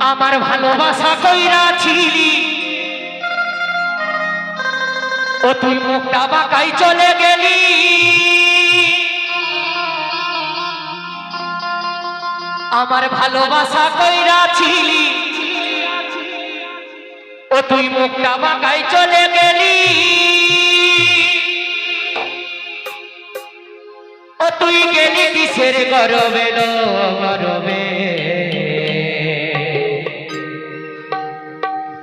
আমার ভালোবাসা কইরা ছিলি। ও তুই মুখটা বাঁকাই চলে গেলি। আমার ভালোবাসা কইরা ছিলি। ও তুই মুখটা বাঁকাই চলে গেলি। ও তুই গেলি কিসের গরবে গরবে?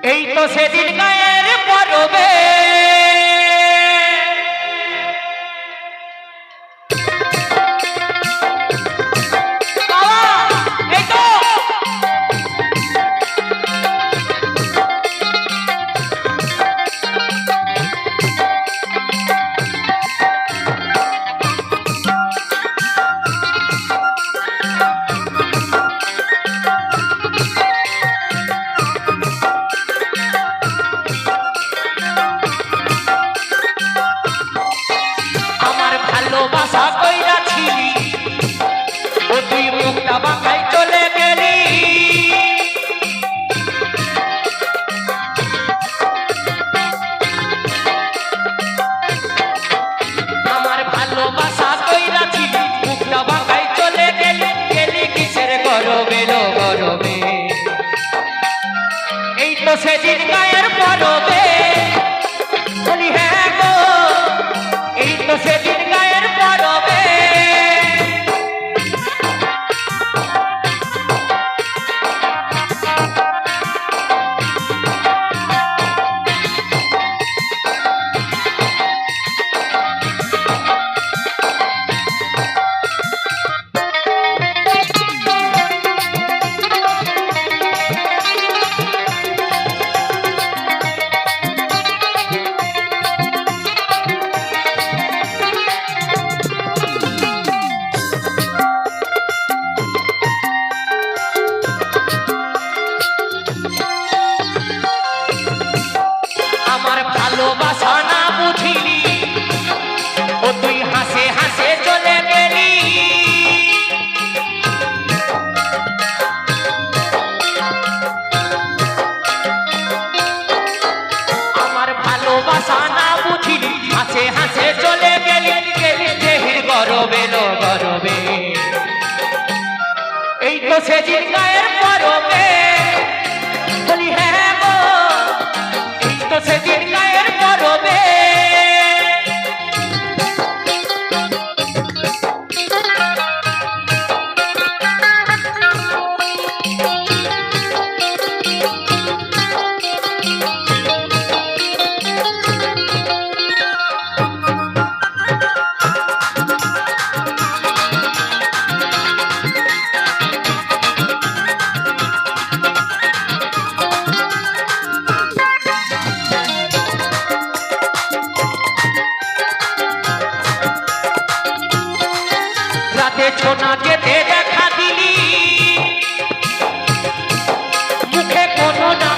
এই তো সেদিন গায়ের পরবে। ভালোবাসা হাসে হাসে চলে গেলি গেলি দেহির গরবে, লো গরবে। এই তো সে গায়ের পরবে। বলি হ্যাঁ এই তো সে গায়ের রাতে ছোনা যেতে দেখা দিলি? মুখে কোনো না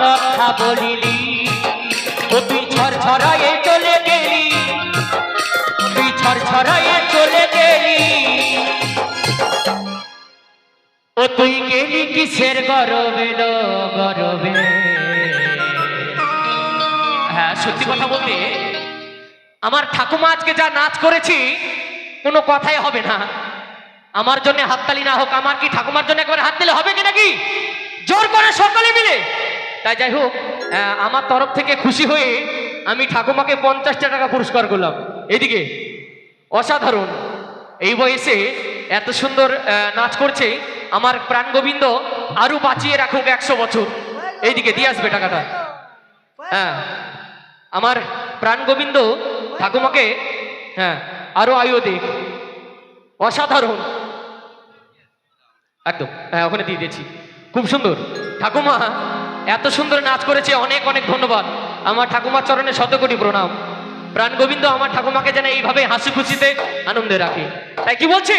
কথা ঝড় ঝড়াইয়ে চলে গেলি। ঝড়াইয়ে তুই গেলি কিসের গরবে গরবে? হ্যাঁ সত্যি কথা বলতে, আমার ঠাকুমা আজকে যা নাচ করেছি, কোনো কথাই হবে না। আমার জন্য হাততালি না হোক, আমার কি ঠাকুমার জন্য একবার হাত দিলে হবে কি নাকি? জোর করে সকলে মিলে। তাই যাই হোক আমার তরফ থেকে খুশি হয়ে আমি ঠাকুমাকে পঞ্চাশটা টাকা পুরস্কার করলাম। এদিকে, অসাধারণ, এই বয়সে এত সুন্দর নাচ করছে। আমার প্রাণ গোবিন্দ আরও বাঁচিয়ে রাখুক একশো বছর। এইদিকে দিয়ে আসবে টাকাটা। হ্যাঁ। আমার প্রাণ গোবিন্দ ঠাকুমাকে হ্যাঁ আরও আয়ু দিক। অসাধারণ। একদম। হ্যাঁ ওখানে দিয়ে দিয়েছি। খুব সুন্দর। ঠাকুমা, এত সুন্দর নাচ করেছে, অনেক অনেক ধন্যবাদ। আমার ঠাকুমার চরণে শত কোটি প্রণাম। প্রাণ গোবিন্দ আমার ঠাকুমাকে যেন এইভাবে হাসি খুশিতে আনন্দে রাখে। তাই কি বলছি?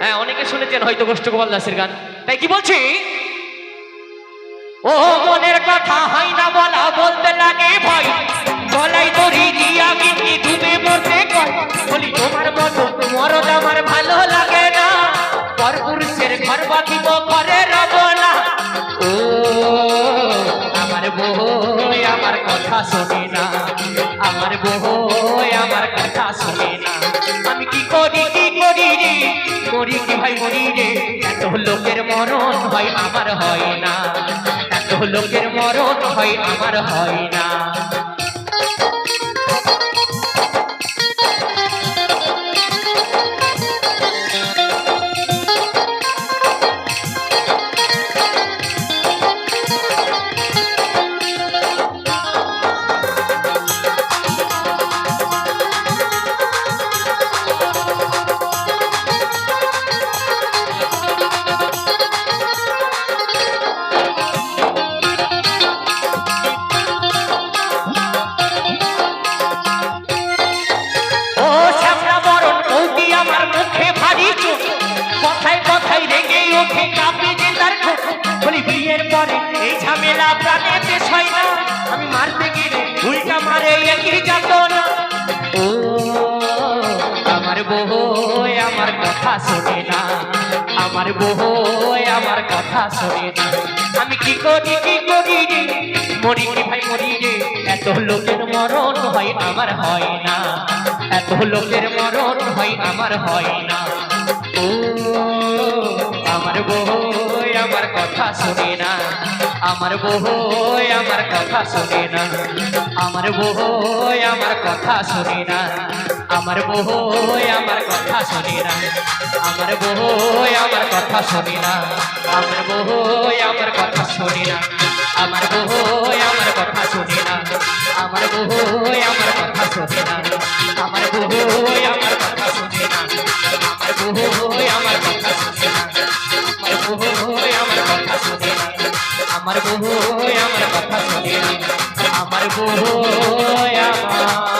হ্যাঁ অনেকে শুনেছেন হয়তো গোষ্ঠগোপাল দাসের গান। তাই কি বলছি? ও মনের কথা হয় না বলা, বলতে লাগে ভাই গলাই দড়ি দিয়া বিন্দি ডুবে মরতে কয়। বলি, তোমার মতো মরদ আমার ভালো লাগে না। পরপুরুষের ঘর বাঁধিব করে রব না। ও বই আমার কথা শোনে না। আমার বই আমার কথা শোনে না। আমি কি করি কি করি রে? করি কি ভাই মরি রে? এত লোকের মরণ হয়, আমার হয় না। এত লোকের মরণ হয়, আমার হয় না। ঝামেলা প্রাণে হয় না। আমি মারতে গেলে উল্টা মারে একই যাত না ও, আমার বই আমার কথা শোনে না। আমার বই আমার কথা শোনে না। আমি কি করি কি করি রে? মরি ভাই, মরি রে? এত লোকের মরণ হয় আমার হয় না। এত লোকের মরণ হয় আমার হয় না। ও, আমার বই আমার কথা শোনে না আমার বই আমার কথা শোনে না আমার বই আমার কথা শোনে না আমার বই আমার কথা শোনে না আমার বই আমার কথা শোনে না আমার বই আমার কথা শোনে না আমার বই আমার কথা শোনে না আমার বই আমার কথা শোনে না আমার বই আমার কথা শোনে না আমার বই আমার কথা শুনে না Oh Yama,